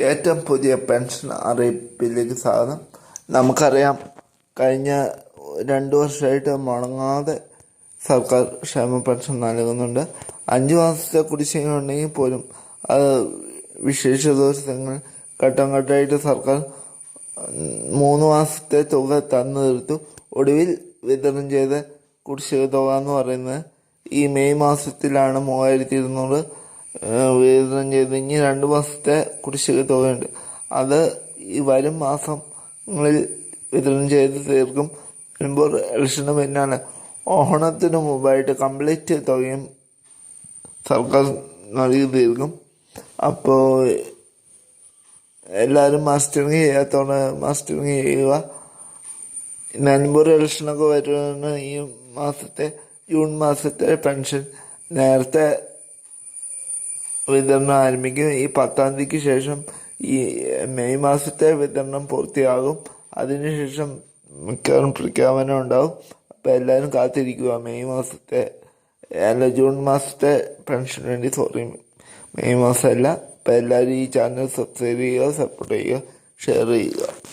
ഏറ്റവും പുതിയ പെൻഷൻ അറിയിപ്പിലേക്ക് സാധനം. നമുക്കറിയാം കഴിഞ്ഞ രണ്ട് വർഷമായിട്ട് മുടങ്ങാതെ സർക്കാർ ക്ഷേമ പെൻഷൻ നൽകുന്നുണ്ട്. അഞ്ച് മാസത്തെ കുടിശ്ശിക ഉണ്ടെങ്കിൽ പോലും അത് വിശേഷ ദിവസങ്ങൾ ഘട്ടം ഘട്ടമായിട്ട് സർക്കാർ മൂന്ന് മാസത്തെ തുക തന്നു തീർത്തു. ഒടുവിൽ വിതരണം ചെയ്ത കുടിശ്ശിക തുക എന്ന് പറയുന്നത് ഈ മെയ് മാസത്തിലാണ് മൂവായിരത്തി ഇരുന്നൂറ്. വിതരണം ചെയ്ത് ഇനി രണ്ട് മാസത്തെ കുടിശ്ശിക തുകയുണ്ട്. അത് ഈ വരും മാസങ്ങളിൽ വിതരണം ചെയ്ത് തീർക്കും. വരുമ്പോൾ ഇലക്ഷന് പിന്നാലെ ഓണത്തിന് മുമ്പായിട്ട് കംപ്ലീറ്റ് തുകയും സർക്കാർ നൽകി തീർക്കും. അപ്പോൾ എല്ലാവരും മാസ്റ്ററിങ് ചെയ്യാത്തവണ് മാസ്റ്ററിങ് ചെയ്യുക. നൻപൂർ ഇലക്ഷനൊക്കെ വരുന്ന ഈ മാസത്തെ ജൂൺ മാസത്തെ പെൻഷൻ നേരത്തെ വിതരണം ആരംഭിക്കും. ഈ പത്താം തീയതിക്ക് ശേഷം ഈ മെയ് മാസത്തെ വിതരണം പൂർത്തിയാകും. അതിനുശേഷം മിക്കവാറും പ്രഖ്യാപനം ഉണ്ടാവും. അപ്പോൾ എല്ലാവരും കാത്തിരിക്കുക. മെയ് മാസത്തെ അല്ല ജൂൺ മാസത്തെ പെൻഷൻ വേണ്ടി സോറി മെയ് മാസമല്ല. അപ്പോൾ എല്ലാവരും ഈ ചാനൽ സബ്സ്ക്രൈബ് ചെയ്യുക സപ്പോർട്ട് ചെയ്യുക ഷെയർ ചെയ്യുക.